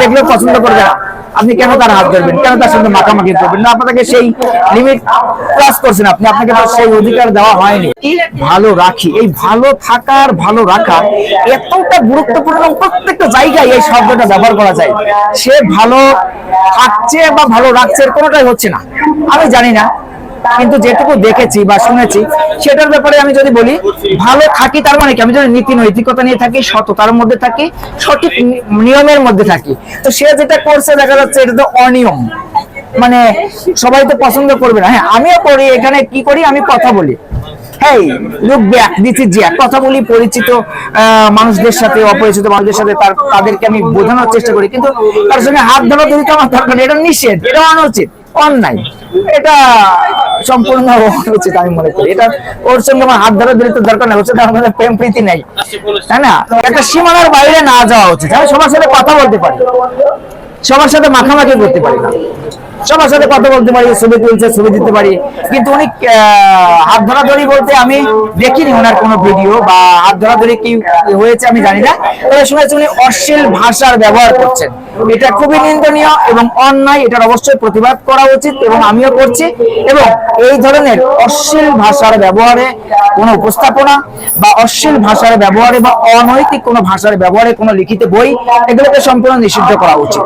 দেখলেও পছন্দ করবে না। আপনি কেন তার হাত ধরবেন? কেন তার সঙ্গে মাখামাখি করবেন? না, আপনাকে সেই লিমিট ক্রস করছেন আপনি। আপনাকে সেই অধিকার দেওয়া হয়নি। ভালো রাখি। এই ভালো থাকার, ভালো রাখা এতটা গুরুত্বপূর্ণ প্রত্যেকটা জায়গায় এই শব্দটা ব্যবহার করা যায়। সে ভালো থাকছে বা ভালো রাখছে কোনোটাই হচ্ছে না। আমি জানি না, কিন্তু যেটুকু দেখেছি বা শুনেছি সেটার ব্যাপারে আমি যদি বলি, ভালো থাকি তার মানে কি? আমি যদি নীতি নৈতিকতা নিয়ে থাকি, সততার মধ্যে থাকি, সঠিক নিয়মের মধ্যে থাকি। তো সে যেটা করছে, দেখা যাচ্ছে এটা তো অনিয়ম। মানে সবাই তো পছন্দ করবে না। হ্যাঁ আমিও করি, এখানে কি করি, আমি কথা বলি। Hey look back this is কথা বলি, পরিচিত মানুষদের সাথে, অপরিচিত মানুষদের সাথে, তার, তাদেরকে আমি বোঝানোর চেষ্টা করি। কিন্তু তার সঙ্গে হাত ধরা ধরি তো আমার দরকার। এটা নিষেধ, এটা অনুচিত, অন্যায়। এটা সম্পূর্ণ উচিত আমি মনে করি। এটা ওর সঙ্গে আমার হাত ধরে দিলে তো দরকার নেই ওর তার মধ্যে প্রেম প্রীতি নেই। তাই না? একটা সীমানার বাইরে না যাওয়া উচিত। আমি সবার সাথে কথা বলতে পারি। সবার সাথে মাখামাখি করতে পারি না। সবার সাথে কথা বলতে পারি, ছবি তুলছে ছবি দিতে পারি। কিন্তু উনি হাত ধরাধরি বলতে আমি দেখিনি ওনার কোনো ভিডিও বা হাত ধরাধরি কি হয়েছে আমি জানি না। তবে শুনেছি উনি অশ্লীল ভাষার ব্যবহার করছেন। এটা খুবই নিন্দনীয় এবং অন্যায়, এটার অবশ্যই প্রতিবাদ করা উচিত এবং আমিও করছি। এবং এই ধরনের অশ্লীল ভাষার ব্যবহারে কোনো উপস্থাপনা বা অশ্লীল ভাষার ব্যবহারে বা অনৈতিক কোনো ভাষার ব্যবহারে কোনো লিখিত বই, এগুলোকে সম্পূর্ণ নিষিদ্ধ করা উচিত।